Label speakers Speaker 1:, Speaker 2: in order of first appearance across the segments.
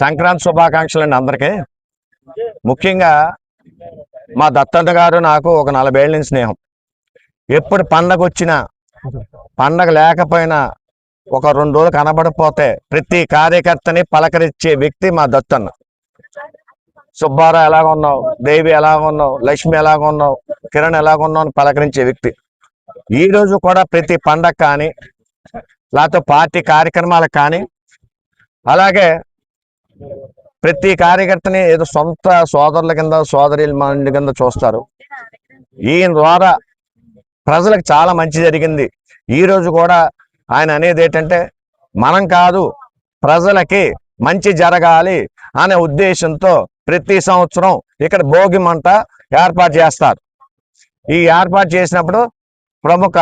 Speaker 1: సంక్రాంతి శుభాకాంక్షలు అండి అందరికీ. ముఖ్యంగా మా దత్తంత గారు నాకు ఒక నలభేళ్ళ నుంచి స్నేహం. ఎప్పుడు పండగ వచ్చినా పండగ లేకపోయినా ఒక రెండు రోజులు కనబడిపోతే ప్రతి కార్యకర్తని పలకరించే వ్యక్తి మా దత్తన్న సుబ్బారావు ఎలాగ ఉన్నావు? దేవి ఎలాగ ఉన్నావు? లక్ష్మి ఎలాగ ఉన్నావు? కిరణ్ ఎలాగ ఉన్నావు అని పలకరించే వ్యక్తి. ఈ రోజు కూడా ప్రతి పండగ కానీ లేకపోతే పార్టీ కార్యక్రమాలకు కానీ అలాగే ప్రతి కార్యకర్తని ఏదో సొంత సోదరుల కింద సోదరుల మంది కింద చూస్తారు. ఈయన ద్వారా ప్రజలకు చాలా మంచి జరిగింది. ఈ రోజు కూడా ఆయన అనేది ఏంటంటే మనం కాదు ప్రజలకి మంచి జరగాలి అనే ఉద్దేశంతో ప్రతి సంవత్సరం ఇక్కడ భోగి మంట ఏర్పాటు చేస్తారు. ఈ ఏర్పాటు చేసినప్పుడు ప్రముఖ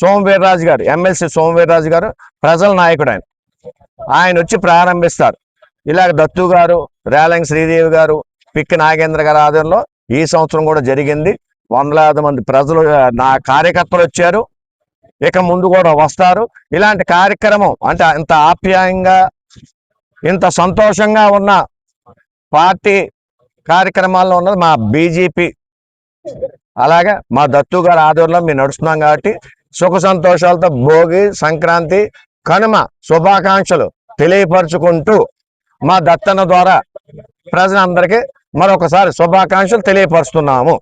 Speaker 1: సోమవీర్రాజు గారు ఎమ్మెల్సీ సోమవీర్రాజు గారు ప్రజల నాయకుడు ఆయన. ఆయన వచ్చి ప్రారంభిస్తారు. ఇలాగ దత్తు గారు రేలంగ్ శ్రీదేవి గారు పిక్కి నాగేంద్ర గారి ఆధ్వర్యంలో ఈ సంవత్సరం కూడా జరిగింది. వందలాది మంది ప్రజలు నా కార్యకర్తలు వచ్చారు. ఇక ముందు కూడా వస్తారు. ఇలాంటి కార్యక్రమం అంటే ఇంత ఆప్యాయంగా ఇంత సంతోషంగా ఉన్న పార్టీ కార్యక్రమాల్లో ఉన్నది మా బీజేపీ. అలాగే మా దత్తు గారి ఆధ్వర్యంలో మేము నడుస్తున్నాం కాబట్టి సుఖ సంతోషాలతో భోగి సంక్రాంతి కనుమ శుభాకాంక్షలు తెలియపరుచుకుంటూ మా దత్తన ద్వారా ప్రజలందరికీ మరొకసారి శుభాకాంక్షలు తెలియపరుస్తున్నాము.